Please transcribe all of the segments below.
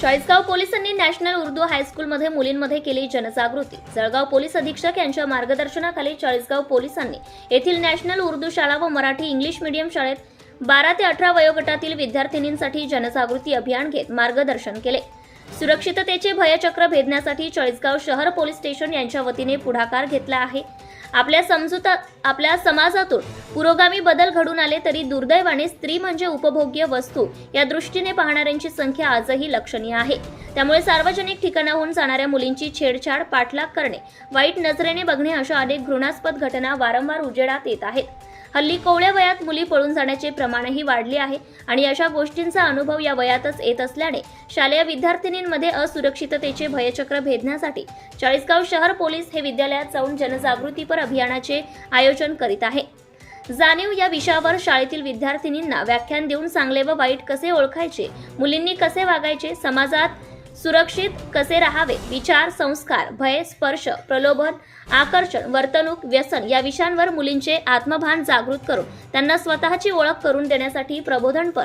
चाळीसगाव पोलिसांनी नॅशनल उर्दू हायस्कूलमध्ये मुलींमध्ये केली जनजागृती. जळगाव पोलीस अधीक्षक यांच्या मार्गदर्शनाखाली चाळीसगाव पोलिसांनी येथील नॅशनल उर्दू शाळा व मराठी इंग्लिश मीडियम शाळेत बारा ते अठरा वयोगटातील विद्यार्थिनींसाठी जनजागृती अभियान घेत मार्गदर्शन केले. सुरक्षिततेचे भयचक्र भेदण्यासाठी चाळीसगाव शहर पोलीस स्टेशन यांच्या वतीने पुढाकार घेतला आहे. आपल्या समजुता आपल्या समाजातून पुरोगामी बदल घडून आले तरी दुर्दैवाने स्त्री म्हणजे उपभोग्य वस्तू. या दृष्टीने पाहणाऱ्यांची संख्या आजही लक्षणीय आहे. त्यामुळे सार्वजनिक ठिकाणाहून जाणाऱ्या मुलींची छेडछाड पाठलाग करणे वाईट नजरेने बघणे अशा अनेक घृणास्पद घटना वारंवार उजेडात येत आहेत. हल्ली कोवळ्या वयात मुली पळून जाण्याचे प्रमाणही वाढले आहे आणि अशा गोष्टींचा अनुभव या वयातच येत असल्याने शालेय विद्यार्थिनींमध्ये असुरक्षिततेचे भयचक्र भेदण्यासाठी चाळीसगाव शहर पोलीस हे विद्यालयात जाऊन जनजागृतीपर अभियानाचे आयोजन करीत आहे. जाणीव या विषयावर शाळेतील विद्यार्थिनींना व्याख्यान देऊन चांगले व वाईट कसे ओळखायचे मुलींनी कसे वागायचे समाजात सुरक्षित कसे राहावे? विचार संस्कार भय स्पर्श प्रलोभन आकर्षण वर्तणूक व्यसन या विषयांवर मुलींचे आत्मभान जागृत करून त्यांना स्वतःची ओळख करून देण्यासाठी प्रबोधनपर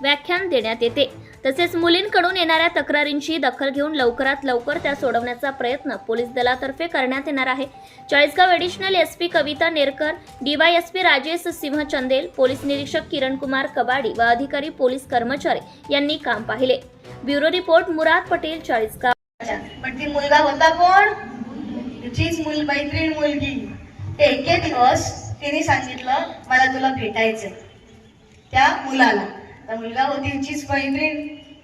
व्याख्यान देण्यात येते. तसेच मुलींकडून येणाऱ्या तक्रारींची दखल घेऊन लवकरात लवकर त्या सोडवण्याचा प्रयत्न पोलीस दलातर्फे करण्यात येणार आहे. Chalisgaon additional S P Kavita Nerkar DYSP Rajesh Singh Chandel police निरीक्षक किरण कुमार कबाडी व अधिकारी पोलीस कर्मचारी यांनी काम पाहिले. Bureau report Murad Patel Chalisgaon. पण ती मुलगा होता कोण? तिचीच मुल मैत्रीण मुलगी. एके दिवस तिने सांगितलं मला तुला भेटायचंय. त्या मुलाला. तर मुलगा होती तिचीच मैत्रीण.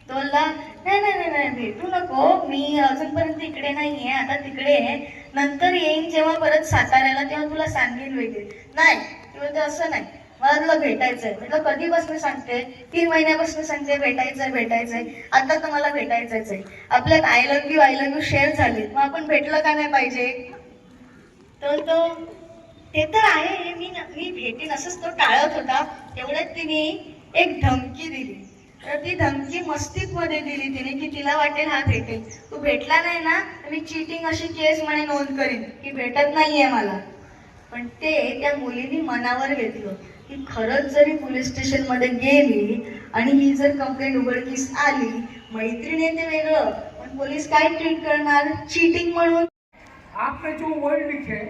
तो बोलला नाही नाही नाही नाही भेटू नको. मी अजूनपर्यंत इकडे नाहीये. आता तिकडे आहे. नंतर येईन जेव्हा परत साताऱ्याला तेव्हा तुला सांगेन वगैरे. नाही. ती असं नाही. मला तुला भेटायचंय. म्हटलं कधीपासून सांगते? तीन महिन्यापासून सांगते. भेटायचंय भेटायचंय. आता तर मला भेटायचंच आहे. आपल्यात I love you I love you share झाले. मग आपण भेटलं का नाही पाहिजे? तर तो ते तर आहे. मी मी भेटेन. असंच तो टाळत होता. तेवढ्यात तिने एक धमकी दिली. तर ती धमकी मस्तीमध्ये दिली तिने की तिला वाटेल हा भेटेल तू भेटला नाही ना तर मी चिटिंग अशी केस म्हणे नोंद करीन की भेटत नाहीये मला. पण ते त्या मुलीने मनावर घेतलं. की खरंच जरी पोलीस स्टेशनमध्ये गेली आणि ही जर कंप्लेंट उघडकीस आली मैत्रीने ते वेगळं. पण पोलीस काय ट्रीट करणार? चीटिंग म्हणून. आपने जो वर्ड लिखे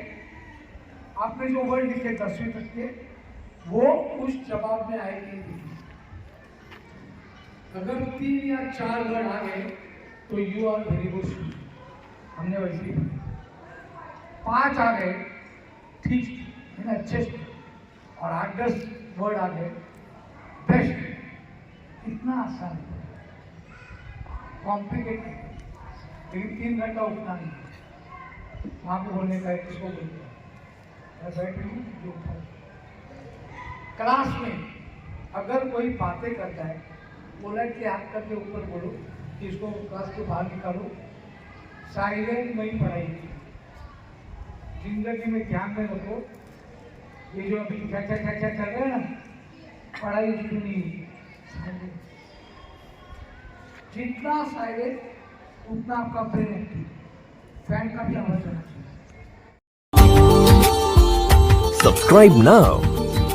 आपने जो वर्ड लिखे दसवीं तक के वो उस जवाब में आएँगे नहीं। अगर तीन या चार वर्ड आ गए तो यू आर वेरी गुड हमने वैसे पाँच आ गए, ठीक, है ना, अच्छे और आठ, दस वर्ड आ गए बेस्ट इतना आसान है। कॉम्प्लिकेटेड लेकिन तीन घंटा उठना नहीं। वहाँ पे बोलने का है किसको बोलते हैं। मैं जो उठाओ। क्लास में अगर कोई बातें करता है पोलाइटली हाथ करके ऊपर बोलो, कि इसको क्लास के बाहर निकालो साइलेंट में ही पढ़ाई की। ज़िंदगी में ध्यान में रखो ये जो अभी क्या क्या चल रहा है ना, पढ़ाई silent। जितना साइलेंट, उतना आपका ब्रेन फ़ैन का भी आवाज़ होना चाहिए Subscribe now